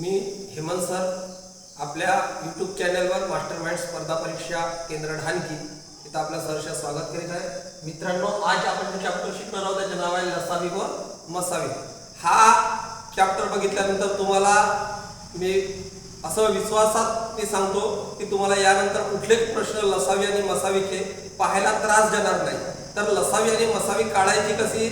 मी Hemant sir आपल्या YouTube चॅनलवर master mind स्पर्धा परीक्षा केंद्र ढानकी इथं आपलं सहर्ष स्वागत करीत आहे. मित्रांनो आज आपण जो चॅप्टर शिकणार आहोत त्याचे नाव आहे लसावी व मसावी. हा चॅप्टर बघितल्यानंतर तुम्हाला मी असं विश्वासात मी सांगतो की तुम्हाला यानंतर कुठलेच प्रश्न लसावी आणि मसावीचे पाहायला त्रास देणार नाही. तर लसावी आणि मसावी काढायची कशी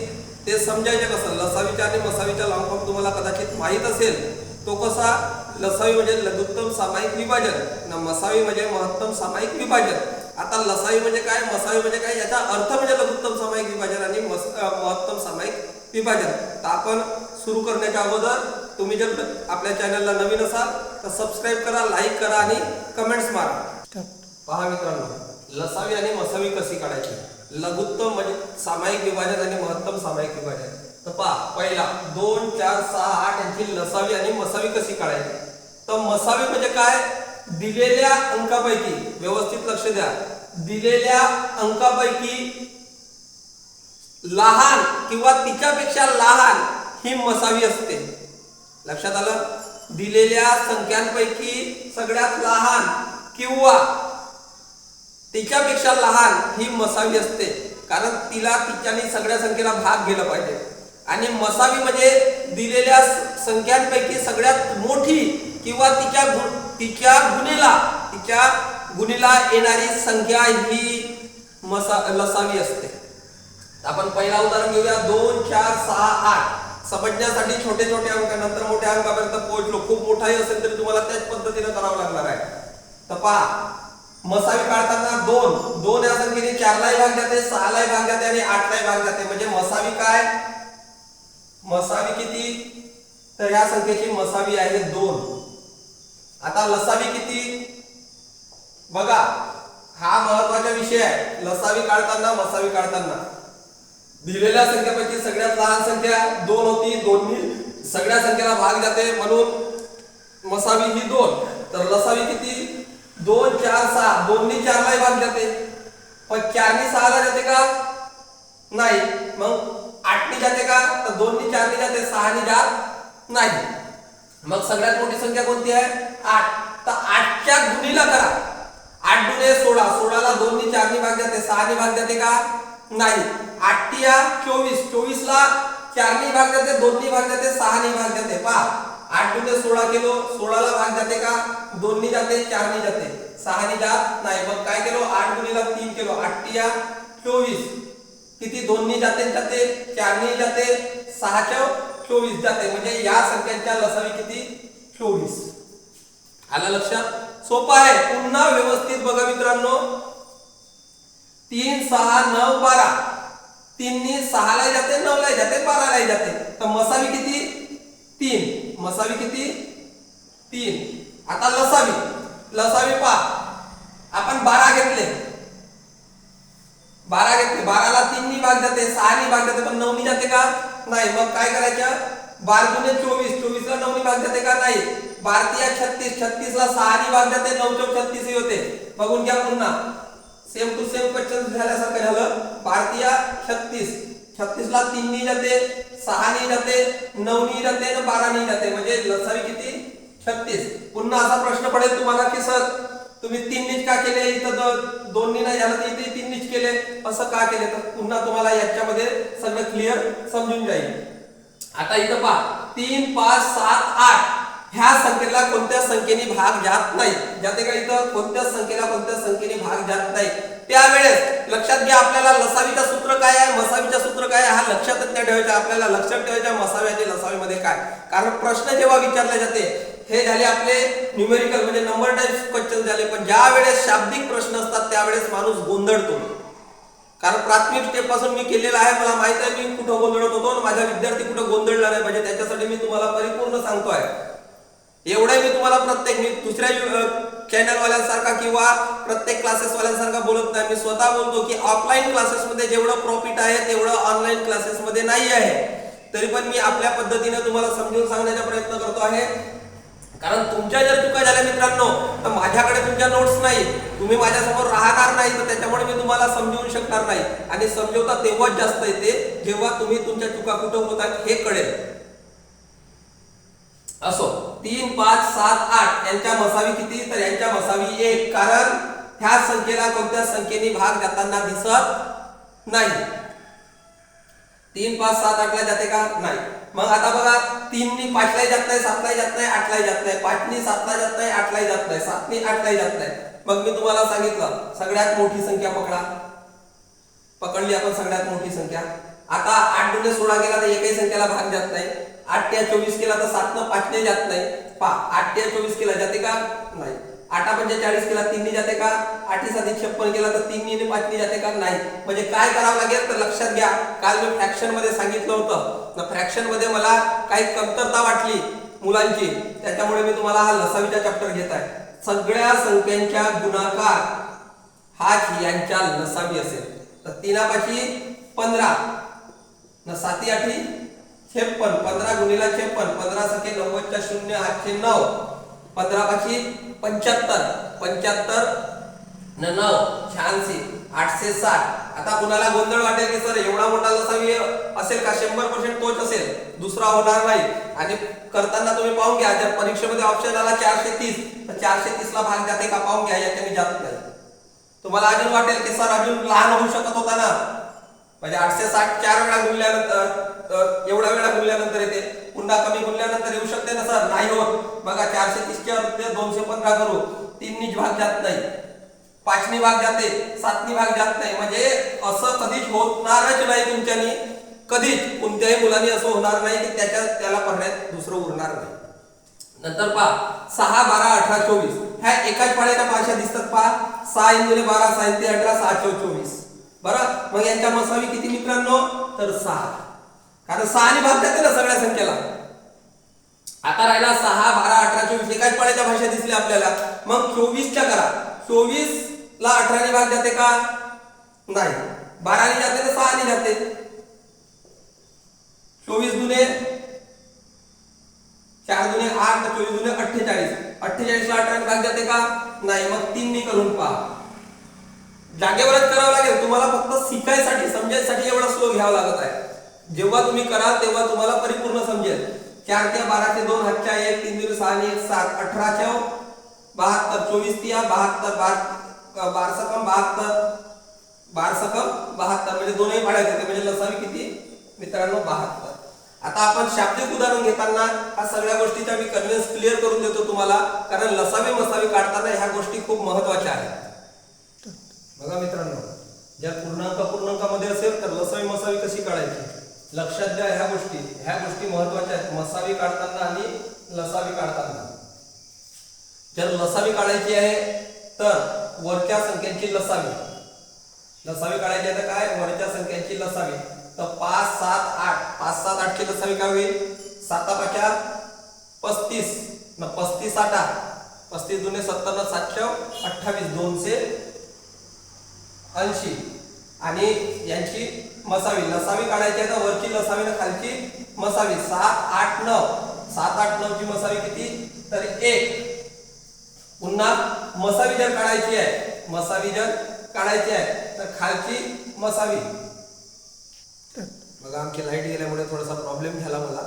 ते समजायचे कसं? लसावीच्या आणि मसावीच्या लॉंग फॉर्म तुम्हाला कदाचित माहीत असेल तो कसा? लसावी म्हणजे लघुत्तम सामायिक विभाजन. न मसावी म्हणजे महत्तम सामायिक विभाजन. आता लसावी म्हणजे काय? मसावी म्हणजे काय? याचा अर्थ म्हणजे लघुत्तम सामायिक विभाजन आणि मस- महत्तम सामायिक विभाजन. तर आपण सुरू करण्याच्या अगोदर तुम्ही जर आपल्या चॅनलला नवीन असाल तर सबस्क्राईब करा लाईक करा आणि कमेंट्स मारा. पहा मित्रांनो लसावी आणि मसावी कशी काढायची? लघुत्तम म्हणजे सामायिक विभाजन आणि महत्तम सामायिक विभाजन. तर पहा पहिला दोन चार सहा आठ यांची लसावी आणि मसावी कशी काढायची? तर मसावी म्हणजे काय? दिलेल्या अंकापैकी व्यवस्थित लक्ष द्या. दिलेल्या अंकापैकी लहान किंवा तिच्यापेक्षा लहान ही मसावी असते. लक्षात आलं? दिलेल्या संख्यांपैकी सगळ्यात लहान किंवा तिच्यापेक्षा लहान ही मसावी असते. कारण तिला तिच्याने सगळ्या संख्येला भाग गेला पाहिजे. आणि मसावी म्हणजे दिलेल्या संख्यांपैकी सगळ्यात मोठी किंवा तिच्या गु- तिच्या गुणीला तिच्या गुणीला येणारी संख्या ही मसा लसावी असते. आपण पहिला उदाहरण घेऊया. दोन चार सहा आठ. समजण्यासाठी छोटे छोटे अंक नंतर मोठ्या अंकापर्यंत पोहोचलो. खूप मोठाही असेल तरी तुम्हाला त्याच पद्धतीने करावं लागणार आहे. तर पहा मसावी काढताना दोन. दोन या संख्येने चारलाही भाग जाते सहालाही भाग जाते आणि आठलाही भाग जाते. म्हणजे मसावी काय? मसावी किती? तर या संख्येची मसावी आहे दोन. आता लसावी किती? बघा हा महत्त्वाचा विषय आहे. लसावी काढताना मसावी काढताना. दिलेल्या संख्येपैकी सगळ्यात लहान संख्या दोन होती दोन्ही सगळ्या संख्येला भाग जाते. म्हणून मसावी ही दोन. तर लसावी किती? दोन चार सहा. दोन्ही चारलाही भाग जाते. पण चारनी सहाला जाते का? नाही. मग आठनी जाते का? तर दोन्ही चारनी जाते सहानी जात नाही. मग सगळ्यात मोठी संख्या कोणती आहे? आठ. तर आठच्या गुणीला करा. आठ गुणे सोळा. सोळाला दोन्ही चारनी भाग जाते सहानी भाग जाते का? नाही. आठटिया चोवीस. चोवीसला चारनी भाग जाते दोन्ही भाग जाते सहानी भाग जाते. पहा. आठ गुणे सोळा किलो सोळाला भाग जाते का? दोन्ही जाते चारनी जाते सहानी जात नाही. मग काय केलो? आठ गुणीला तीन किलो. आठटिया चोवीस. किती दोन्ही जाते जाते चारनी जाते सहाच्या चोवीस जाते. म्हणजे या संख्यांच्या लसावी किती? चोवीस. आलं लक्षात? सोपं आहे. पुन्हा व्यवस्थित बघा मित्रांनो. तीन सहा नऊ बारा. तीननी सहाला जाते नऊला जाते बाराला जाते. तर मसावी किती? तीन. मसावी किती? तीन. आता लसावी. लसावी पा आपण बारा घेतले. बारा घेतले. बाराला तीननी भाग जाते सहानी भाग जाते पण नऊनी जाते का? नाही. मग काय करायचं? बार जुने चोवीस. चोवीसला नऊनी भाग जाते का? नाही. भारतीय छत्तीस. छत्तीसला सहानी भाग जाते नऊ चौक छत्तीस होते. बघून घ्या पुन्हा. सेम टू सेम क्वेश्चन झाल्यासारखं झालं. भारतीय छत्तीस. छत्तीसला तीननी जाते सहानी जाते नऊनी जाते आणि बारानी जाते. म्हणजे लसावी किती? छत्तीस. पुन्हा असा प्रश्न पडेल तुम्हाला की सर तुम्ही तीननीच का केले? इथं दो- दोन्ही नाही झालं तर इथे तीन केले असं का केले? तर पुन्हा तुम्हाला याच्यामध्ये सगळं क्लिअर समजून जाईल. आता इथं पहा तीन पाच सात आठ. ह्या संख्येला कोणत्या संख्येने भाग जात नाही? जाते का इथं कोणत्या संख्येला कोणत्या संख्येने भाग जात नाही? त्यावेळेस लक्षात घ्या आपल्याला लसावीचा सूत्र काय आहे? मसावीचा सूत्र काय आहे? हा लक्षातच नाही ठेवायचा आपल्याला लक्षात ठेवायच्या मसावी आणि लसावीमध्ये काय. कारण प्रश्न जेव्हा विचारले जाते हे झाले आपले न्यूमेरिकल म्हणजे नंबर टाईप क्वेश्चन झाले. पण ज्या वेळेस शाब्दिक प्रश्न असतात त्यावेळेस माणूस गोंधळतो. कारण प्राथमिक स्टेपपासून मी केलेलं आहे. मला माहीत आहे मी कुठं गोंधळत होतो आणि माझा विद्यार्थी कुठं गोंधळला नाही म्हणजे त्याच्यासाठी मी तुम्हाला परिपूर्ण सांगतोय. एवढं मी तुम्हाला प्रत्येक मी दुसऱ्या चॅनल वाल्यांसारखा किंवा प्रत्येक क्लासेस वाल्यांसारखा बोलत नाही. मी स्वतः बोलतो की ऑफलाईन क्लासेसमध्ये जेवढं प्रॉफिट आहे तेवढं ऑनलाईन क्लासेसमध्ये नाही आहे. तरी पण मी आपल्या पद्धतीने तुम्हाला समजून सांगण्याचा प्रयत्न करतो आहे. कारण तुमच्या जर चुका झाल्या मित्रांनो तर माझ्याकडे तुमच्या नोट्स नाही. तुम्ही माझ्यासमोर राहणार नाही तर त्याच्यामुळे मी तुम्हाला समजवू शकणार नाही. आणि समजवता तेव्हाच जास्त येते जेव्हा तुम्ही तुमच्या चुका कुठं होतात हे कळेल. असो तीन पाच सात आठ यांच्या मसावी किती? तर यांच्या मसावी एक. कारण ह्या संख्येला कोणत्या संख्येने भाग जाताना दिसत नाही. तीन पाच सात आठला जाते का? नाही. मग आता बघा तीननी पाचला जात नाही सातला जात नाही आठला जात नाही. पाचनी सातला जात नाही आठला जात नाही. सातनी आठला जात नाही. मग मी तुम्हाला सांगितलं सगळ्यात मोठी संख्या पकडा. पकडली आपण सगळ्यात मोठी संख्या. आता आठ दुने सोळा गेला तर एकही संख्येला भाग जात नाही. आठ त्या चोवीस केला तर सातनं पाचने जात नाही. पा आठ त्या चोवीस केला जाते का? नाही. आठा पंचेचाळीस म्हणजे केला तीननी जाते का? आठीस अधिक छप्पन केला तर तीननी आणि पाचनी जाते का? नाही. म्हणजे काय करावं लागेल तर लक्षात घ्या. काल मी फ्रॅक्शनमध्ये सांगितलं होतं. फ्रॅक्शनमध्ये मला काही कमतरता वाटली मुलांची. त्याच्यामुळे मी तुम्हाला हा लसावीचा चॅप्टर घेत आहे. सगळ्या संख्यांच्या गुणाकार हाच यांच्या लसावी असेल. तर तीनापाची पंधरा. न साती आठी छेप्पन. पंधरा गुणिला छेप्पन. पंधरा सखे नव्वदच्या शून्य आठशे नऊ. पंधरा पाची पंच्याहत्तर. पंच्याहत्तर न नऊ शहाऐंशी आठशे साठ. आता कुणाला गोंधळ वाटेल की सर एवढा मोठा लसावी असेल का? शंभर पर्सेंट तोच असेल दुसरा होणार नाही. आणि करताना तुम्ही पाहून घ्या जर परीक्षेमध्ये ऑप्शन आला चारशे तीस तर चारशे तीस ला भाग जाते का? पाहून घ्या याच्याने जात नाही. तुम्हाला अजून वाटेल की सर अजून लहान होऊ शकत होता ना. म्हणजे आठशे साठ चार वेळा गुणल्यानंतर एवढ्या वेळा गुणल्यानंतर येते. पुन्हा कमी गुणल्यानंतर येऊ शकते ना सर? नाही होत. बघा चारशे तीसच्या ते दोनशे पंधरा करू. तीननी भाग जात नाही. पाचनी भाग जाते सातनी भाग जात नाही. म्हणजे असं कधीच होणारच नाही तुमच्यानी. कधीच. कोणत्याही मुलांनी असं होणार नाही की त्याच्या त्याला पडण्यात दुसरं उरणार नाही. नंतर पहा सहा बारा अठरा चोवीस. ह्या एकाच पाड्याच्या पाशा दिसतात पहा. सहा इंदुले बारा सहा ते अठरा सहा चौ चोवीस. बरं मग यांच्या मसावी किती मित्रांनो? तर सहा. कारण सहाने भाग जाते ना सगळ्या संख्येला. आता राहिला सहा बारा अठरा चोवीस. एकाच पाण्याच्या भाषा दिसली आपल्याला. मग चोवीसच्या करा. चोवीस ला अठराने भाग जाते का? नाही. बाराने जाते तर सहाने जाते. चोवीस जुने चार जुने आठ चोवीस जुने अठ्ठेचाळीस. अठ्ठेचाळीस ला अठराने भाग जाते का? नाही. मग तीन करून पहा. जागेवरच करावं लागेल. तुम्हाला फक्त शिकायसाठी समजायसाठी एवढा स्लो घ्यावा लागत आहे. जेव्हा तुम्ही कराल तेव्हा तुम्हाला परिपूर्ण समजेल. चार ते बारा ते दोन हातच्या एक तीन दिवस सहा आणि एक सात. अठराच्या बहात्तर चोवीस तिया बहात्तर बार बार सकम बहात्तर बार सकम बहात्तर. म्हणजे दोनही पाड्यात येते. म्हणजे लसावी किती? मित्रांनो बहात्तर. आता आपण शाब्दिक उदाहरण घेताना ह्या सगळ्या गोष्टीचा मी कन्व्हिन्स क्लिअर करून देतो तुम्हाला. कारण लसावी मसावी काढताना ह्या गोष्टी खूप महत्त्वाच्या आहेत. बघा मित्रांनो जर पूर्णांक पूर्णांकामध्ये असेल तर लसावी मसावी कशी काढायची? लक्षात द्या ह्या गोष्टी. ह्या गोष्टी महत्त्वाच्या आहेत. मसावी काढताना आणि लसावी काढताना. जर लसावी काढायची आहे तर वरच्या संख्यांची लसावी. लसावी काढायची आहे तर काय? वरच्या संख्यांची लसावी. तर पाच सात आठ. पाच सात आठची लसावी काय होईल? साता पाच्या पस्तीस. न पस्तीस आठ. पस्तीस जुने सत्तर सातशे अठ्ठावीस. दोनशे ऐंशी आणि यांची मसावी लसावी काढायची आहे तर वरची लसावी ना खालची मसावी. सात आठ नऊ. सात आठ नऊ ची मसावी किती? तर एक. पुन्हा मसावी जर काढायची आहे मसावी जर काढायची आहे तर खालची मसावी. बघा आमची लाइट गेल्यामुळे थोडासा प्रॉब्लेम झाला मला.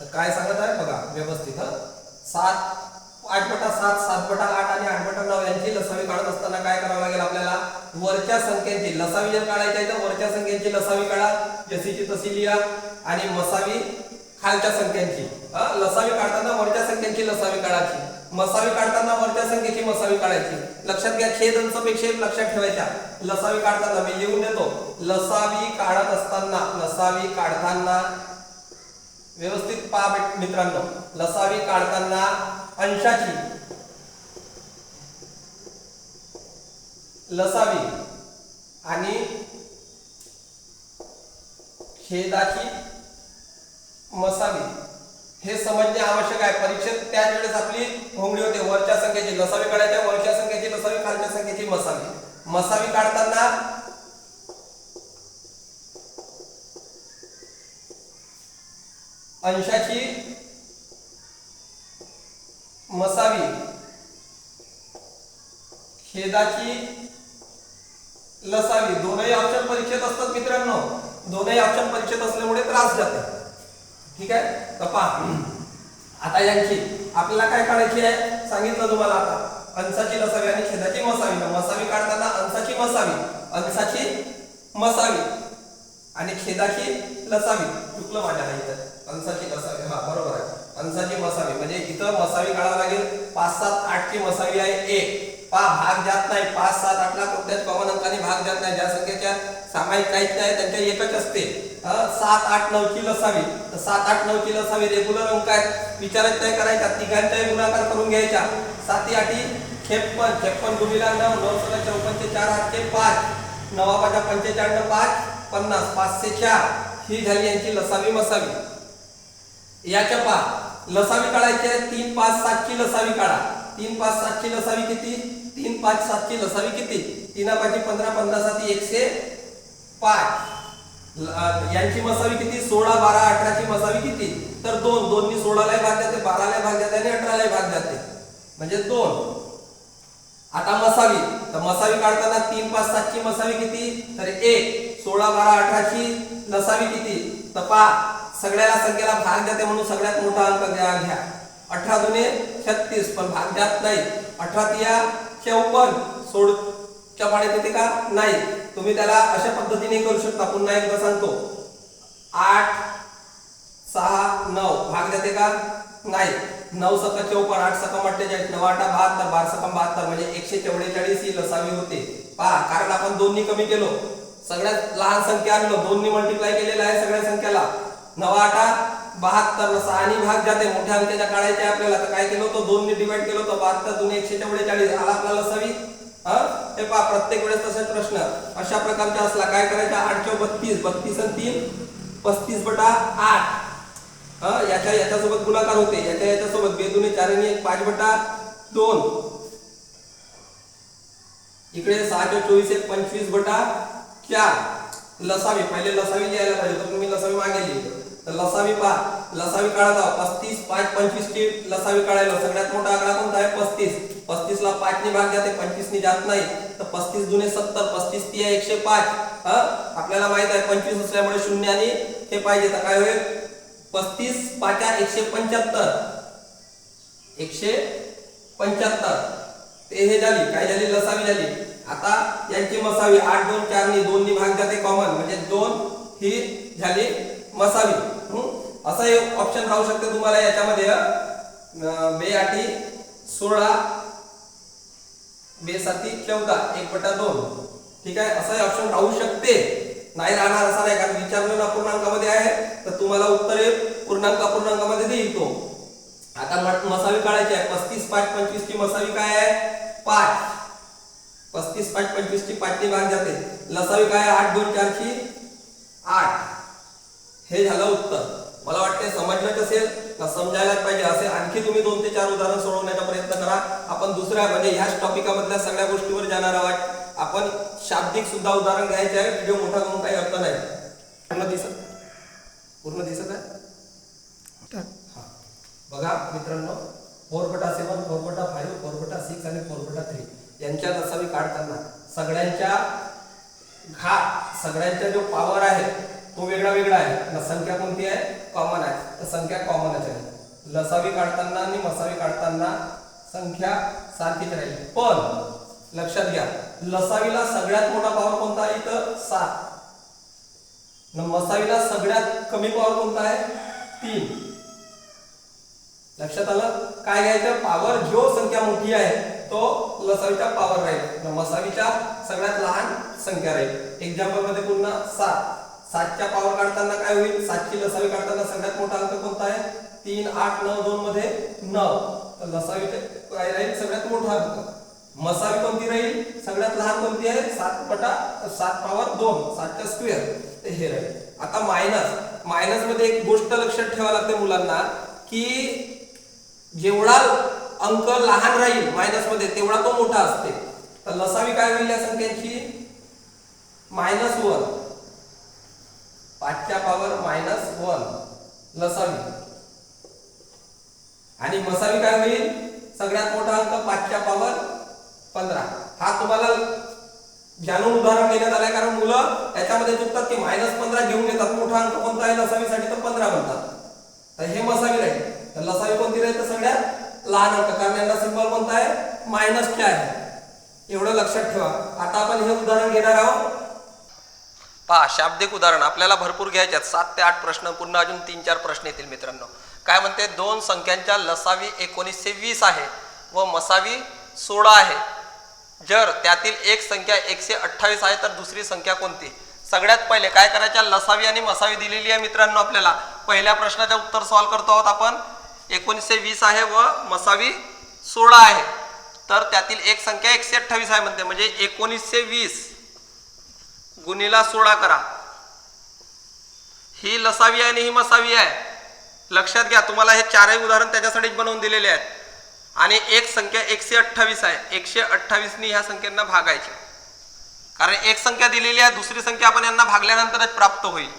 तर काय सांगत आहे? बघा व्यवस्थित सात आठ बटा सात सात बटा आठ आणि आठ बटा नऊ यांची लसावी काढत असताना काय करावं लागेल आपल्याला? वरच्या संख्येची लसावी जर काढायची आहे तर वरच्या संख्येची लसावी काढा. जशीची तशी लिहा. आणि मसावी खालच्या संख्यांची. लसावी काढताना वरच्या संख्येची लसावी काढायची. मसावी काढताना वरच्या संख्येची मसावी काढायची. लक्षात घ्या छेद अंशपेक्षा लक्षात ठेवायच्या. लसावी काढताना मी लिहून देतो. लसावी काढत असताना लसावी काढताना व्यवस्थित पा मित्रांनो. लसावी काढताना अंशाची लसावी आणि खेदाची मसावी. हे समजणे आवश्यक आहे. परीक्षेत त्याच वेळेस आपली घोंगडी होते. वरच्या संख्येची लसावी काढायच्या वरच्या संख्येची लसावी खालच्या संख्येची मसावी. मसावी काढताना अंशाची मसावी. खेदाची लसावी. दोनही ऑप्शन परीक्षेत असतात मित्रांनो. दोनही ऑप्शन परीक्षेत असल्यामुळे त्रास जाते. ठीक आहे? तर पहा. आता यांची. आपल्याला काय काढायची आहे? सांगितलं तुम्हाला आता. अंशाची लसावी आणि खेदाची मसावी. मसावी काढताना अंशाची मसावी. अंशाची मसावी. आणि छेदाची लसावी. चुकलं माझ्या इथं अंशाची लसावी हा बरोबर आहे. अंशाची मसावी म्हणजे इथं मसावी काढावं लागेल. पाच सात आठची मसावी आहे एक. पा भाग जात नाही. पाच सात आठला कोणत्याच पवन अंकाने भाग जात नाही. ज्या संख्येच्या सामायिक काहीच नाही त्यांच्या एकच असते. सात आठ नऊ नऊची लसावी. तर सात आठ नऊ नऊची लसावी रेग्युलर अंक आहेत. विचारच नाही करायच्या तिघांचाही गुणाकार करून घ्यायच्या साती आठी छेप्पन. छेप्पन गुणीला नऊ नऊ सहा चौपनचे चार आठचे पाच. नवा पाचा पंचेचाळीस पाच पन्नास पाचशे चार. ही झाली यांची लसावी मसावी. याच्या पहा. लसावी काढायची आहे तीन पाच सातची लसावी काढा. तीन पाच सातची लसावी किती? तीन पाच सातची लसावी किती? तीना पाची पंधरा पंधरा साती एकशे पाच. यांची मसावी किती? सोळा बारा अठराची मसावी किती? तर दोन. दोन्ही सोळाला भाग जाते बाराला भाग जाते आणि अठराला भाग जाते म्हणजे दोन. आता मसावी. तर मसावी काढताना तीन पाच सातची मसावी किती? तर एक. सोळा बारा अठराची लसावी किती? तर पा सगळ्याला संख्येला भाग जाते म्हणून सगळ्यात मोठा अंक घ्या घ्या. अठरा दुने छत्तीस पण भाग जात नाही. अठरा तिया चौपन्न सोडच्या पाण्यात येते का? नाही. तुम्ही त्याला अशा पद्धतीने करू शकता. पुन्हा एकदा सांगतो. आठ सहा नऊ. भाग जाते का? नाही. नऊ सका चौपन्न आठ सकम अठ्ठेचाळीस नऊ आठा बहात्तर बारा सकम बहात्तर म्हणजे एकशे चौवेचाळीस ही लसावी होते. पहा कारण आपण दोन्ही कमी केलो. सगळ्यात लहान संख्या आणलो. दोन्ही मल्टिप्लाय केलेला आहे सगळ्या संख्याला. नवा आठा बहात्तर सहा आणि भाग जाते मोठ्या अंकाच्या काढायचे आपल्याला तर काय केलं होतं? दोन ने डिवाइड केलं होतं. बहात्तर दोन एकशे चौवेचाळीस. आला आपल्याला लसावी. हा? हे पहा प्रत्येक वेळेस तसेच प्रश्न. अशा प्रकारचा असला. काय करायचा? आठ बत्तीस. बत्तीस आणि तीन. पस्तीस बटा आठ. हा? याच्या याच्यासोबत गुणाकार होते. याच्या याच्यासोबत बेदुने चारणी एक. पाच बटा दोन. इकडे सहा चोवीस एक पंचवीस बटा चार. लसावी. पहिले लसावी लिहायला पाहिजे तर तुम्ही लसावी मागे लिहिली. तर लसावी पहा. लसावी काढत आहोत पस्तीस पाच पंचवीस ची लसावी काढायला. सगळ्यात मोठा आकडा कोणता आहे? पस्तीस. पस्तीस ला पाच ने भाग जाते पंचवीस ने जात नाही. तर पस्तीस जुने सत्तर पस्तीस ती आहे एकशे पाच. हा? आपल्याला माहीत आहे पंचवीस असल्यामुळे शून्य आणि हे पाहिजे. तर काय होईल? पस्तीस पाचा एकशे पंच्याहत्तर. एकशे पंच्याहत्तर. ते हे झाली. काय झाली? लसावी झाली. आता यांची मसावी आठ दोन चार ने दोन ने भाग जाते कॉमन म्हणजे दोन ही झाली मसावी. असा असं एक ऑप्शन राहू शकते तुम्हाला याच्यामध्ये. बे आठी सोळा बे साती चौदा एक बटा दोन. ठीक आहे? असं ऑप्शन राहू शकते. नाही राहणार असा नाही कारण विचारलेला पूर्णांकामध्ये आहे. तर तुम्हाला उत्तर हे पूर्णांक अपूर्णांकामध्ये देईल तो आता मसावी काढायची आहे. पस्तीस पाच पंचवीस ची मसावी काय आहे? पाच. पस्तीस पाच पंचवीस ची पाचनी भाग जाते. लसावी काय आहे? आठ दोन चारची आठ. हे झालं उत्तर. मला वाटते समजलंच असेल का समजायलाच पाहिजे असे आणखी तुम्ही दोन ते चार उदाहरण सोडवण्याचा प्रयत्न करा. आपण दुसऱ्या म्हणजे ह्याच टॉपिकामधल्या सगळ्या गोष्टीवर जाणार आहोत. आपण शाब्दिक सुद्धा उदाहरण घ्यायचे आहे. व्हिडिओ मोठा करून काही अर्थ नाही. पूर्ण दिसत? पूर्ण दिसत आहे? बघा मित्रांनो फोर बटा सेवन फोर बटा फाईव्ह फोर बटा सिक्स आणि फोर बटा थ्री. यांच्या मी काढताना सगळ्यांच्या घात सगळ्यांचा जो पॉवर आहे तो वेगळा वेगळा आहे. संख्या कोणती आहे? कॉमन आहे. तर संख्या कॉमनच आहे. लसावी काढताना आणि मसावी काढताना संख्या सारखीच राहील. पण लक्षात घ्या लसावीला सगळ्यात मोठा पॉवर कोणता आहे तर सात. मसावीला सगळ्यात कमी पॉवर कोणता आहे? तीन. लक्षात आलं? काय घ्यायचं? पॉवर जो संख्या मोठी आहे तो लसावीचा पॉवर राहील. मसावीच्या सगळ्यात लहान संख्या राहील. एक्झाम्पलमध्ये पुन्हा सात. सातच्या पावर काढताना काय होईल? सातची लसावी काढताना सगळ्यात मोठा अंक कोणता आहे? तीन आठ नऊ दोन मध्ये नऊ. तर लसावीचे काय राहील? सगळ्यात मोठा अंक. मसावी कोणती राहील? सगळ्यात लहान कोणती आहे? सात पटा सात पावर दोन. सातच्या स्क्वेअर ते हे राहील. आता मायनस मायनसमध्ये एक गोष्ट लक्षात ठेवा लागते मुलांना की जेवढा अंक लहान राहील मायनसमध्ये तेवढा तो मोठा असते. तर लसावी काय होईल या संख्यांची? मायनस वन पाचच्या पॉवर मायनस वन लसावी. आणि मसावी काय होईल? सगळ्यात मोठा अंक पाचच्या पावर पंधरा. हा तुम्हाला जाणून उदाहरण देण्यात आलंय कारण मुलं त्याच्यामध्ये चुकतात की मायनस पंधरा घेऊन येतात मोठा अंक कोणता आहे? लसावीसाठी तर पंधरा म्हणतात. तर हे मसावी राहील. तर लसावी कोणती तर सगळ्यात लहान अंक. कारण यांना सिंबल कोणता आहे? मायनस के आहे. एवढं लक्षात ठेवा. आता आपण हे उदाहरण घेणार आहोत. पहा शाब्दिक उदाहरण आपल्याला भरपूर घ्यायचे आहेत. सात ते आठ प्रश्न पुन्हा अजून तीन चार प्रश्न येतील मित्रांनो. काय म्हणते? दोन संख्यांच्या लसावी एकोणीसशे वीस आहे व मसावी सोळा आहे. जर त्यातील एक संख्या एकशे अठ्ठावीस आहे तर दुसरी संख्या कोणती? सगळ्यात पहिले काय करायच्या लसावी आणि मसावी दिलेली आहे मित्रांनो आपल्याला. पहिल्या प्रश्नाचं उत्तर सॉल्व करतो आहोत आपण. एकोणीसशे वीस आहे व मसावी सोळा आहे. तर त्यातील एक संख्या एकशे अठ्ठावीस आहे म्हणते. म्हणजे एकोणीसशे वीस. गुणीला सोळा करा. ही लसावी आहे आणि ही मसावी आहे. लक्षात घ्या तुम्हाला हे चारही उदाहरण त्याच्यासाठीच बनवून दिलेले आहेत. आणि एक संख्या एकशे अठ्ठावीस आहे. एकशे अठ्ठावीसनी ह्या संख्यांना भागायचे. कारण एक संख्या दिलेली आहे दुसरी संख्या आपण यांना भागल्यानंतरच प्राप्त होईल.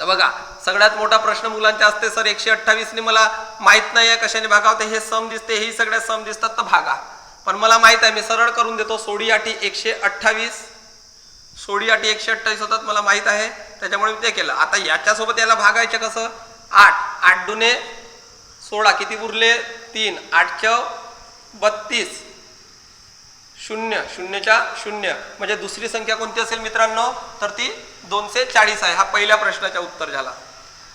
तर बघा सगळ्यात मोठा प्रश्न मुलांचा असते सर एकशे अठ्ठावीसनी मला माहीत नाही आहे कशाने भागावते हे सम दिसते ही सगळ्या सम दिसतात तर भागा. पण मला माहीत आहे मी सरळ करून देतो सोडी आठी एकशे अठ्ठावीस. सोडी आठी एकशे अठ्ठावीस होतात मला माहीत आहे. त्याच्यामुळे मी ते केलं. आता याच्यासोबत याला भागायचं कसं? आठ. आठ दुने सोळा. किती उरले? तीन. आठ चौ बत्तीस. शून्य. शून्यच्या शून्य. म्हणजे दुसरी संख्या कोणती असेल मित्रांनो? तर ती दोनशे चाळीस आहे. हा पहिल्या प्रश्नाच्या उत्तर झाला.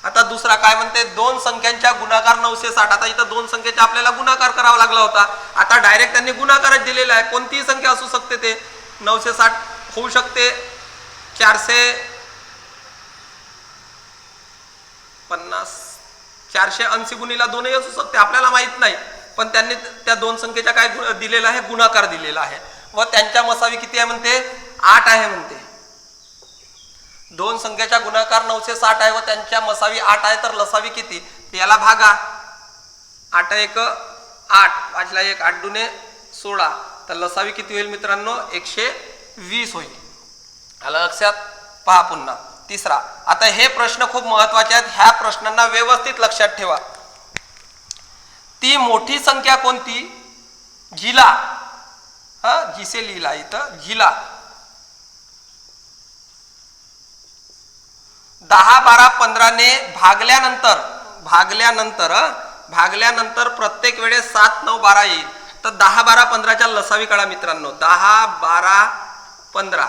आता दुसरा काय म्हणते? दोन संख्यांच्या गुणाकार नऊशे साठ. आता इथं दोन संख्येचा आपल्याला गुणाकार करावा लागला होता. आता डायरेक्ट त्यांनी गुणाकारच दिलेला आहे. कोणतीही संख्या असू शकते ते. नऊशे साठ होऊ शकते. चारशे पन्नास. चारशे ऐंशी गुणीला दोनही असू शकते आपल्याला माहीत नाही. पण त्यांनी त्या दोन संख्येचा काय दिलेला आहे? गुणाकार दिलेला आहे. व त्यांच्या मसावी किती आहे म्हणते? आठ आहे म्हणते. दोन संख्येचा गुणाकार नऊशे साठ आहे व त्यांच्या मसावी आठ आहे तर लसावी किती? याला भागा. आठ एक आठ. पाचला एक आठ दुने सोळा. तर लसावी किती होईल मित्रांनो? एकशे वीस होईल. आलं लक्षात? पहा पुन्हा. तिसरा. आता हे प्रश्न खूप महत्त्वाचे आहेत. ह्या प्रश्नांना व्यवस्थित लक्षात ठेवा. ती मोठी संख्या कोणती? जिला हा जिसे लिहिला इथं. जिला दहा बारा पंधराने भागल्यानंतर भागल्यानंतर भागल्यानंतर प्रत्येक वेळेस सात नऊ बारा येईल. तर दहा बारा पंधराच्या लसावी काढा मित्रांनो. दहा बारा पंधरा.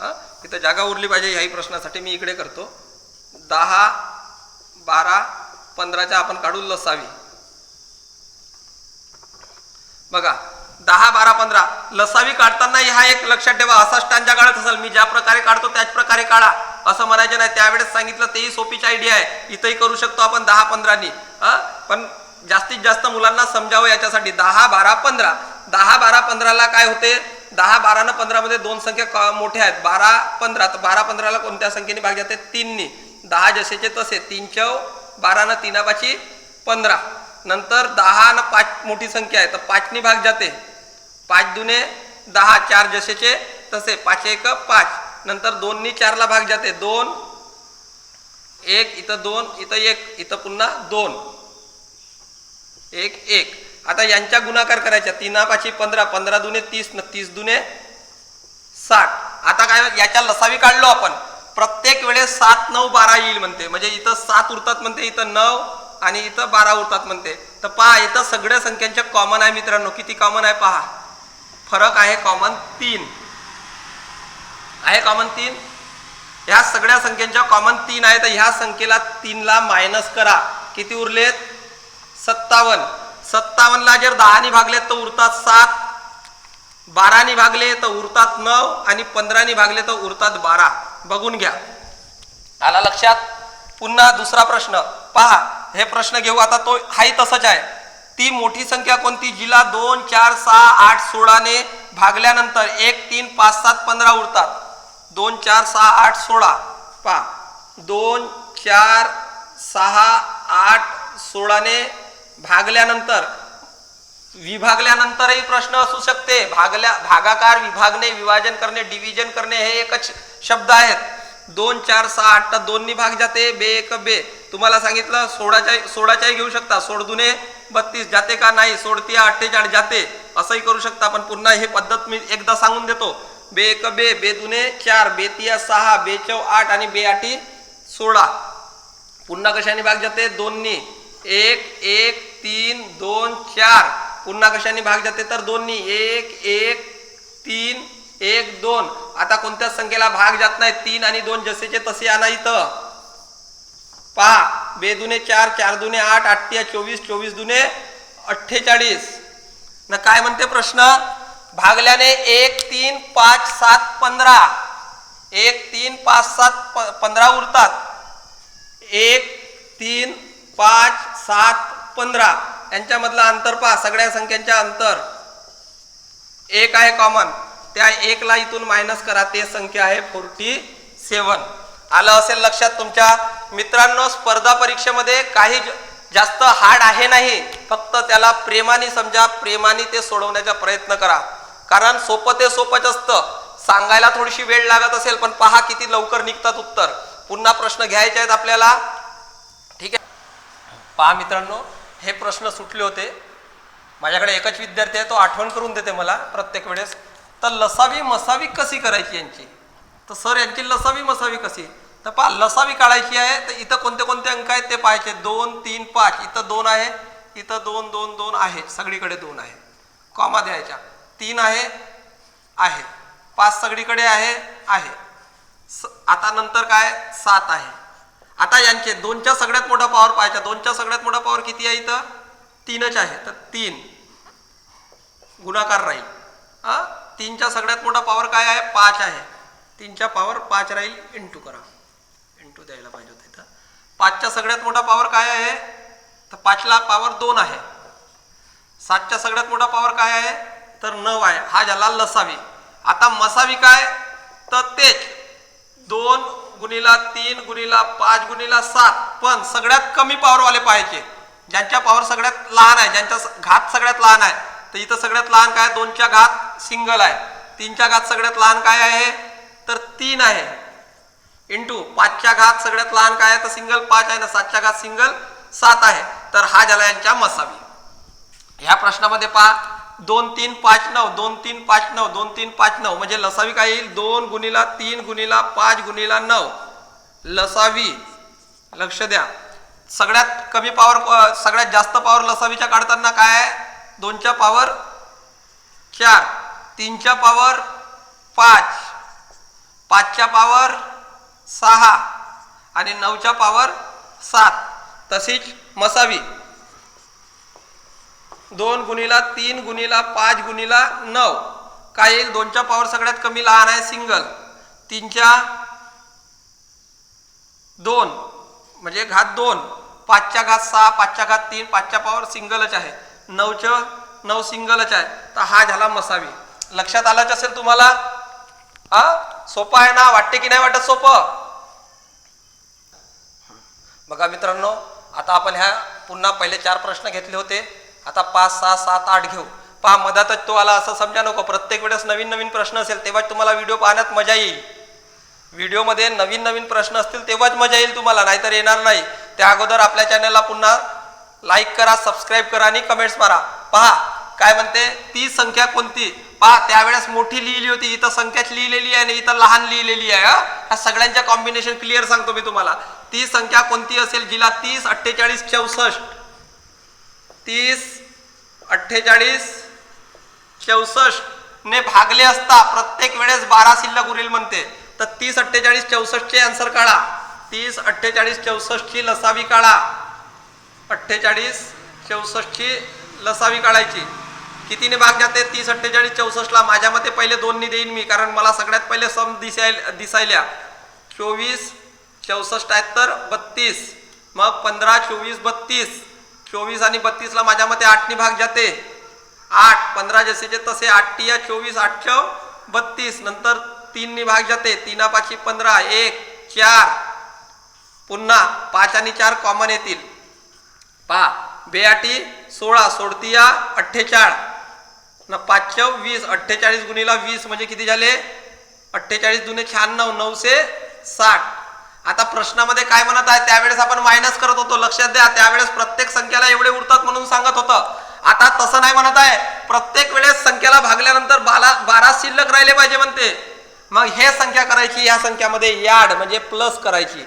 हां? इथं जागा उरली पाहिजे ह्याही प्रश्नासाठी मी इकडे करतो. दहा बारा पंधराच्या आपण काढू लसावी. बघा दहा बारा पंधरा लसावी काढताना हा एक लक्षात ठेवा असा स्टांजा काढत असेल. मी ज्या प्रकारे काढतो त्याच प्रकारे काढा. असं म्हणायचं नाही त्यावेळेस सांगितलं तेही सोपीच आयडिया आहे. इथंही करू शकतो आपण दहा पंधरानी. पण जास्तीत जास्त मुलांना समजावं याच्यासाठी. दहा बारा पंधरा. दहा बारा पंधराला काय होते? दहा बारा न पंधरा मध्ये दोन संख्या क- मोठ्या आहेत. बारा पंधरा. तर बारा पंधराला कोणत्या संख्येने भाग जाते तीननी. दहा जसेचे तसे. तीन चौ बारा न तीनापाची पंधरा. नंतर दहा न पाच मोठी संख्या आहे. तर पाचनी भाग जाते. पाच दुने दहा चार जसेचे तसे. पाच एक पाच. नंतर दोननी चारला भाग जाते. दोन एक इथं दोन इथं एक इथं पुन्हा दोन. एक एक. आता यांच्या गुणाकार करायच्या. तीना पाची पंधरा पंधरा दुने तीस न तीस दुने साठ. आता काय याच्या लसावी काढलो आपण. प्रत्येक वेळेस सात नऊ बारा येईल म्हणते. म्हणजे इथं सात उरतात म्हणते इथं नऊ आणि इथं बारा उरतात म्हणते. तर पहा इथं सगळ्या संख्यांच्या कॉमन आहे मित्रांनो. किती कॉमन आहे पहा. फरक आहे कॉमन तीन. आहे कॉमन तीन? ह्या सगळ्या संख्यांच्या कॉमन तीन आहे तर ह्या संख्येला तीनला मायनस करा. किती उरलेत? सत्तावन्न. सत्तावन्नला जर दहानी भागले तर उरतात सात बारानी भागले तर उरतात नऊ आणि पंधरानी भागले तर उरतात बारा. बघून घ्या. आला लक्षात? पुन्हा दुसरा प्रश्न. पहा हे प्रश्न घेऊ. आता तो हाही तसंच आहे. ती मोठी संख्या कोणती? जिला दोन चार सहा आठ सोळाने भागल्यानंतर एक तीन पाच सात पंधरा उरतात. दोन चार सहा आठ सोळा. पहा. दोन चार सहा आठ सोळाने भागल्यानंतर विभागल्यानंतरही प्रश्न असू शकते. भागल्या भागाकार विभागणे विभाजन करणे डिव्हिजन करणे हे एकच शब्द आहेत. दोन चार सहा आठ तर दोन्ही भाग जाते बे एक बे. तुम्हाला सांगितलं सोळाच्या सोळाच्याही घेऊ शकता. सोड दुने बत्तीस जाते का? नाही. सोडतिया अठ्ठेचाळीस जाते. असंही करू शकता पण पुन्हा हे पद्धत मी एकदा सांगून देतो. बे एक बे बे दुने चार बेतिया सहा बे चौ आठ आणि बे आठी सोळा. पुन्हा कशाने भाग जाते? दोन्ही. एक एक तीन दोन चार. पुन्हा कशाने भाग जाते? तर दोन्ही. एक एक तीन एक दोन. आता कोणत्याच संख्येला भाग जात नाही? तीन आणि दोन जसेचे तसे आणा इथं. पहा. बे दुने चार चार दुने आठ आठ चोवीस चोवीस दुने अठ्ठेचाळीस. न काय म्हणते प्रश्न? भागल्याने एक तीन पाच सात पंधरा. एक तीन पाच सात प- पंधरा उरतात. एक तीन पाच सात पंधरा. यांच्यामधलं अंतर पहा सगळ्या संख्यांच्या अंतर. एक आहे कॉमन त्या एकला इथून मायनस करा ते संख्या आहे फोर्टी सेवन आलं असेल लक्षात तुमच्या? मित्रांनो स्पर्धा परीक्षेमध्ये काही जास्त हार्ड आहे नाही. फक्त त्याला प्रेमाने समजा प्रेमाने ते सोडवण्याचा प्रयत्न करा. कारण सोपं ते सोपंच असतं. सांगायला थोडीशी वेळ लागत असेल पण पहा किती लवकर निघतात उत्तर. पुन्हा प्रश्न घ्यायचे आहेत आपल्याला. ठीक आहे? पहा मित्रांनो हे प्रश्न सुटले होते. माझ्याकडे एकच विद्यार्थी आहे तो आठवण करून देते मला प्रत्येक वेळेस. तर लसावी मसावी कशी करायची यांची? तर सर यांची लसावी मसावी कशी? तर पहा लसावी काढायची आहे तर इथं कोणते कोणते अंक आहेत ते पाहायचे. दोन तीन पाच. इथं दोन आहे इथं दोन दोन दोन आहे. सगळीकडे दोन आहे. कॉमा द्यायच्या. तीन आहे आहे. पाच सगळीकडे आहे आहे. स आता नंतर काय? सात आहे. आता यांचे दोनच्या सगळ्यात मोठा पॉवर पाहायचा दोनच्या सगळ्यात मोठा पॉवर किती आहे इथं? तीनच आहे. तर तीन. गुणाकार राहील. हा? तीनच्या सगळ्यात मोठा पॉवर काय आहे? पाच आहे. तीनच्या पॉवर पाच राहील. इंटू करा. इंटू द्यायला पाहिजे होतं इथं. पाचच्या सगळ्यात मोठा पॉवर काय आहे? तर पाचला पॉवर दोन आहे. सातच्या सगळ्यात मोठा पॉवर काय आहे? तर नऊ आहे. हा झाला लसावी. आता मसावी काय? तर तेच. दोन गुणिला तीन गुणीला पाच गुणीला सात. पण सगळ्यात कमी पॉवरवाले पाहिजे. ज्यांच्या पॉवर सगळ्यात लहान आहे ज्यांचा घात सगळ्यात लहान आहे. तर इथं सगळ्यात लहान काय? दोनच्या घात सिंगल आहे. तीनच्या घात सगळ्यात लहान काय आहे? तर तीन आहे. इंटू पाचच्या घात सगळ्यात लहान काय आहे? तर सिंगल पाच आहे. ना सातच्या घात सिंगल सात आहे. तर हा झाला यांच्या मसावी. ह्या प्रश्नामध्ये पहा. दोन तीन पाच नऊ दोन तीन पाच नऊ दोन तीन पाच नऊ. म्हणजे लसावी काय येईल? दोन गुणीला तीन गुणीला पाच गुणीला नऊ. लसावी. लक्ष द्या. सगळ्यात कमी पॉवर सगळ्यात जास्त पॉवर लसावीच्या काढताना काय आहे? दोनच्या पॉवर चार. तीनच्या पॉवर पाच. पाचच्या पॉवर सहा. आणि नऊच्या पॉवर सात. तशीच मसावी. दोन गुणीला तीन गुणीला पाच गुणीला नऊ. काय येईल? दोनच्या पॉवर सगळ्यात कमी लहान आहे सिंगल तीनच्या दोन म्हणजे घात दोन. पाचच्या घात सहा पाचच्या घात तीन पाचच्या पॉवर सिंगलच आहे. नऊच्या नऊ सिंगलच आहे. तर हा झाला मसावी. लक्षात आलंच असेल तुम्हाला? हा सोपं आहे ना? वाटते की नाही वाटत सोपं? बघा मित्रांनो आता आपण ह्या पुन्हा पहिले चार प्रश्न घेतले होते. आता पाच सहा सात आठ घेऊ. पहा मधातच तो आला असं समजा नको. प्रत्येक वेळेस नवीन नवीन प्रश्न असेल तेव्हाच तुम्हाला व्हिडिओ पाहण्यात मजा येईल. व्हिडिओमध्ये नवीन नवीन प्रश्न असतील तेव्हाच मजा येईल तुम्हाला नाहीतर येणार नाही. त्या अगोदर आपल्या चॅनलला पुन्हा लाईक करा सबस्क्राईब करा आणि कमेंट्स मारा. पहा काय म्हणते? ती संख्या कोणती? पहा त्यावेळेस मोठी लिहिली होती इथं संख्याच लिहिलेली आहे आणि इथं लहान लिहिलेली आहे ह्या सगळ्यांच्या कॉम्बिनेशन क्लिअर सांगतो मी तुम्हाला. ती संख्या कोणती असेल? जिला तीस अठ्ठेचाळीस चौसष्ट. तीस अठ्ठेचाळीस चौसष्ट ने भागले असता प्रत्येक वेळेस बारा शिल्लक उरेल म्हणते. तर तीस अठ्ठेचाळीस चौसष्टचे आन्सर काढा. तीस अठ्ठेचाळीस चौसष्टची लसावी काढा. अठ्ठेचाळीस चौसष्टची लसावी काढायची. कितीने भाग जाते? तीस अठ्ठेचाळीस चौसष्टला. माझ्या मते पहिले दोननी देईन मी कारण मला सगळ्यात पहिले सम दिसाय दिसायल्या. चोवीस चौसष्ट आहेत तर बत्तीस. मग पंधरा चोवीस बत्तीस. चोवीस आणि बत्तीसला माझ्या मते आठनी भाग जाते. आठ पंधरा जसेचे तसे आठटी या चोवीस आठ चौ बत्तीस. नंतर तीननी भाग जाते. तीना पाचशे पंधरा एक चार. पुन्हा पाच आणि चार कॉमन येतील. पहा बेआटी सोळा सोडतीया अठ्ठेचाळ. न पाचशे वीस अठ्ठेचाळीस गुणीला वीस म्हणजे किती झाले? अठ्ठेचाळीस दुने शहाण्णव नऊशे साठ. आता प्रश्नामध्ये काय म्हणत आहे त्यावेळेस आपण मायनस करत होतो. लक्षात द्या त्यावेळेस प्रत्येक संख्येला एवढे उरतात म्हणून सांगत होतं. आता तसं नाही म्हणत आहे. प्रत्येक वेळेस संख्येला भागल्यानंतर बाला बारा शिल्लक राहिले पाहिजे म्हणते. मग हे संख्या करायची या संख्यामध्ये याड म्हणजे प्लस करायची.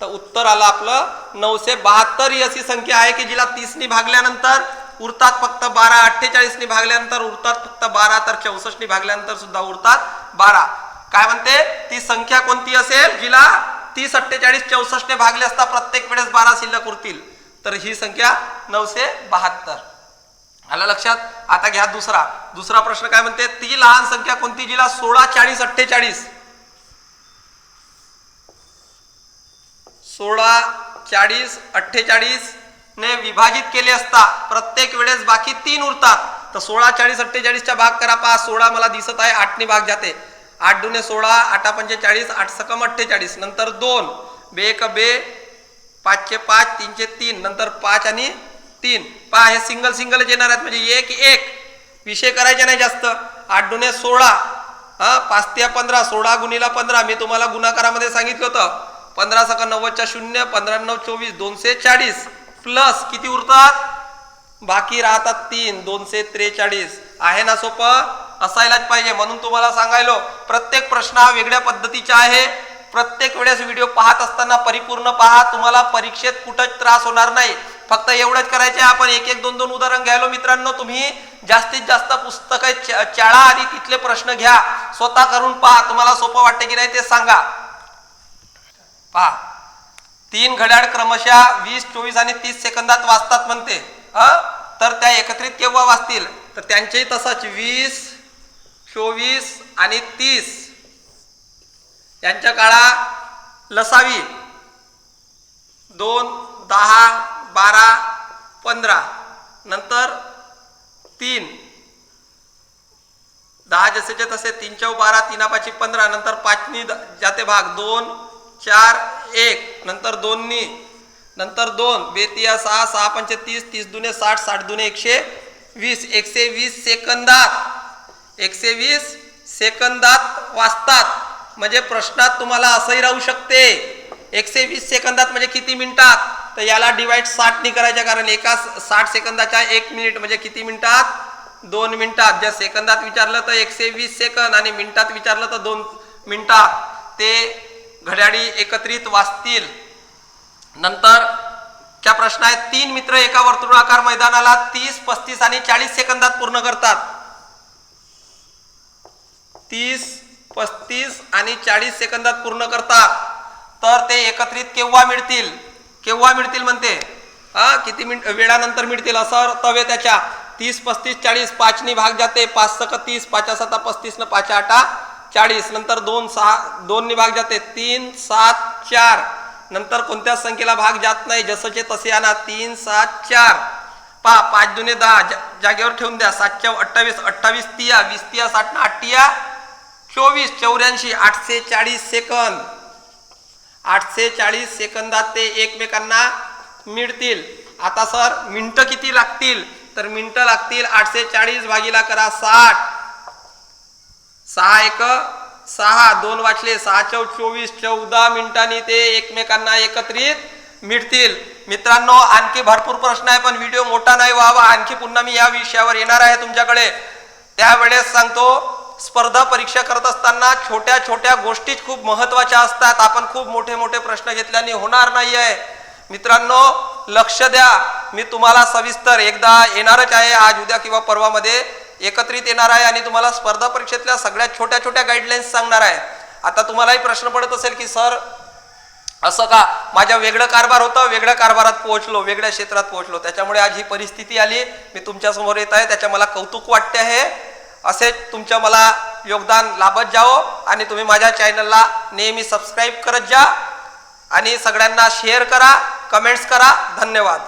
तर उत्तर आलं आपलं नऊशे बहात्तर. ही अशी संख्या आहे की जिला तीसनी भागल्यानंतर उरतात फक्त बारा अठ्ठेचाळीसनी भागल्यानंतर उरतात फक्त बारा तर चौसष्टनी भागल्यानंतर सुद्धा उरतात बारा. काय म्हणते? ती संख्या कोणती असेल? जिला तीस अठ्ठेचाळीस चौसष्टने भागले असता प्रत्येक वेळेस बारा शिल्लक उरतील. तर ही संख्या नऊशे बहात्तर. आला लक्षात? आता घ्या दुसरा. दुसरा प्रश्न काय म्हणते? ती लहान संख्या कोणती? जिला सोळा चाळीस अठ्ठेचाळीस. सोळा चाळीस अठ्ठेचाळीस ने विभाजित केले असता प्रत्येक वेळेस बाकी तीन उरतात. तर सोळा चाळीस अठ्ठेचाळीसचा भाग करा. पहा सोळा मला दिसत आहे आठने भाग जाते. आठ दुने सोळा आठा पंचेचाळीस आठ सकम अठ्ठेचाळीस नंतर दोन बे एक बे पाचशे पाच तीनशे तीन नंतर पाच आणि तीन. पहा हे सिंगल सिंगल येणार आहेत म्हणजे एक एक. विषय करायचे नाही जास्त. आठ दुने सोळा हा पाच ते पंधरा सोळा गुणीला पंधरा. मी तुम्हाला गुणाकारामध्ये सांगितलं होतं. पंधरा सका नव्वदच्या शून्य पंधरा नऊ चोवीस दोनशे चाळीस. प्लस किती उरतात? बाकी राहतात तीन दोनशे त्रेचाळीस. आहे ना सोपं? असायलाच पाहिजे. म्हणून तुम्हाला सांगायलो प्रत्येक प्रश्न हा वेगळ्या पद्धतीचा आहे. प्रत्येक वेळेस व्हिडिओ पाहत असताना परिपूर्ण पहा. तुम्हाला परीक्षेत कुठंच त्रास होणार नाही. फक्त एवढंच करायचे आपण एक एक दोन दोन उदाहरण घ्यायलो मित्रांनो. तुम्ही जास्तीत जास्त पुस्तकं चाळा आणि तिथले प्रश्न घ्या. स्वतः करून पहा. तुम्हाला सोपं वाटते की नाही ते सांगा. पहा. तीन घड्याळ क्रमशः वीस चोवीस आणि तीस सेकंदात वाचतात म्हणते. तर त्या एकत्रित केव्हा वाचतील? तर त्यांचेही तसंच. वीस चोवीस आणि तीस. यांच्या काळा लसावी. दोन दहा बारा पंधरा. नंतर तीन. दहा जसेचे तसे तीन चौ बारा तीनापाची पंधरा. नंतर पाचनी जाते भाग. दोन चार एक. नंतर दोननी नंतर दोन. बेतिया सहा सहा पंचे तीस. तीस दुने साठ साठ दुने एकशे वीस. एकशे वीस सेकंदात. एकशे वीस सेकंदात वाचतात. म्हणजे प्रश्नात तुम्हाला असंही राहू शकते. एकशे वीस सेकंदात म्हणजे किती मिनिटात? तर याला डिवाइड साठनी करायच्या कारण एका साठ सेकंदाच्या एक मिनिट म्हणजे किती मिनिटात? दोन मिनिटात. ज्या सेकंदात विचारलं तर एकशे वीस सेकंद आणि मिनिटात विचारलं तर दोन मिनिटात. ते घड्याळी एकत्रित वाचतील. नंतर च्या प्रश्न आहेत तीन मित्र एका वर्तुळाकार मैदानाला तीस पस्तीस आणि चाळीस सेकंदात पूर्ण करतात. तीस पस्तीस आणि चाळीस सेकंदात पूर्ण करतात. तर ते एकत्रित केव्हा मिळतील? केव्हा मिळतील म्हणते? हा किती मिनिट वेळानंतर मिळतील असं तवे त्याच्या. तीस पस्तीस चाळीस पाचनी भाग जाते. पाच सक तीस पाचा सता पस्तीस न पाचा आठा चाळीस. नंतर दोन सहा दोननी भाग जाते. तीन सात चार. नंतर कोणत्याच संख्येला भाग जात नाही? जसंचे तसे आणा तीन सात चार. पा पाच जुने दहा. जागेवर ठेवून द्या. सातच्या अठ्ठावीस अठ्ठावीस तिया वीस तिया साठ ना आठटिया चोवीस चौऱ्याऐंशी आठशे चाळीस सेकंद. आठशे चाळीस सेकंदात ते एकमेकांना मिळतील. आता सर मिनटं किती लागतील? तर मिनटं लागतील आठशे चाळीस भागीला करा साठ. सहा एक सहा दोन वाचले सहा चौ चोवीस चौदा मिनिटांनी ते एकमेकांना एकत्रित मिळतील. मित्रांनो आणखी भरपूर प्रश्न आहे पण व्हिडिओ मोठा नाही व्हावा. आणखी पुन्हा मी या विषयावर येणार आहे तुमच्याकडे. त्यावेळेस सांगतो स्पर्धा परीक्षा करत असताना छोट्या छोट्या गोष्टीच खूप महत्त्वाच्या असतात. आपण खूप मोठे मोठे प्रश्न घेतल्याने होणार नाही आहे मित्रांनो लक्ष द्या. मी तुम्हाला सविस्तर एकदा येणारच आहे. आज उद्या किंवा परवामध्ये एकत्रित येणार आहे आणि तुम्हाला स्पर्धा परीक्षेतल्या सगळ्यात छोट्या छोट्या गाईडलाईन्स सांगणार आहे. आता तुम्हालाही प्रश्न पडत असेल की सर असं का? माझ्या वेगळं कारभार होतं वेगळ्या कारभारात पोहोचलो वेगळ्या क्षेत्रात पोहोचलो. त्याच्यामुळे आज ही परिस्थिती आली. मी तुमच्यासमोर येत आहे. त्याच्या मला कौतुक वाटते आहे. असेच तुमच्या मला योगदान लाभत जावं आणि तुम्ही माझ्या चॅनलला नेहमी सबस्क्राईब करत जा. आणि सगळ्यांना शेअर करा कमेंट्स करा. धन्यवाद.